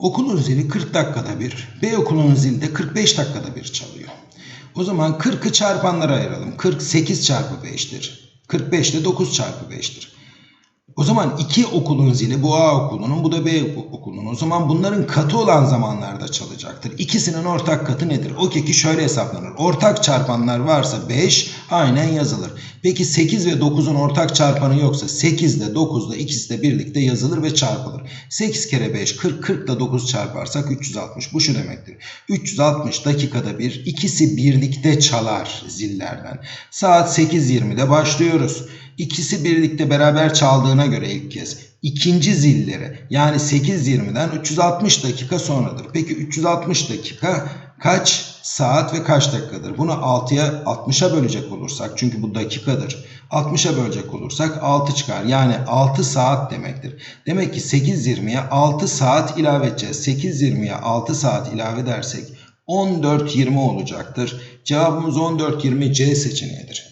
Okulun zili 40 dakikada bir, B okulunun zili de 45 dakikada bir çalıyor. O zaman 40'ı çarpanlara ayıralım. 48 çarpı 5'tir. 45 de 9 çarpı 5'tir. O zaman iki okulun zili bu A okulunun bu da B okulunun. O zaman bunların katı olan zamanlarda çalacaktır. İkisinin ortak katı nedir? O ki şöyle hesaplanır. Ortak çarpanlar varsa 5 aynen yazılır. Peki 8 ve 9'un ortak çarpanı yoksa 8 ile 9 ile ikisi de birlikte yazılır ve çarpılır. 8 kere 5 40 40 ile 9 çarparsak 360. Bu şu demektir. 360 dakikada bir ikisi birlikte çalar zillerden. Saat 8.20'de başlıyoruz. İkisi birlikte beraber çaldığına göre ilk kez ikinci zilleri yani 8.20'den 360 dakika sonradır. Peki 360 dakika kaç saat ve kaç dakikadır? Bunu 6'ya 60'a bölecek olursak çünkü bu dakikadır. 60'a bölecek olursak 6 çıkar. Yani 6 saat demektir. Demek ki 8.20'ye 6 saat ilave edeceğiz. 8.20'ye 6 saat ilave edersek 14.20 olacaktır. Cevabımız 14.20 C seçeneğidir.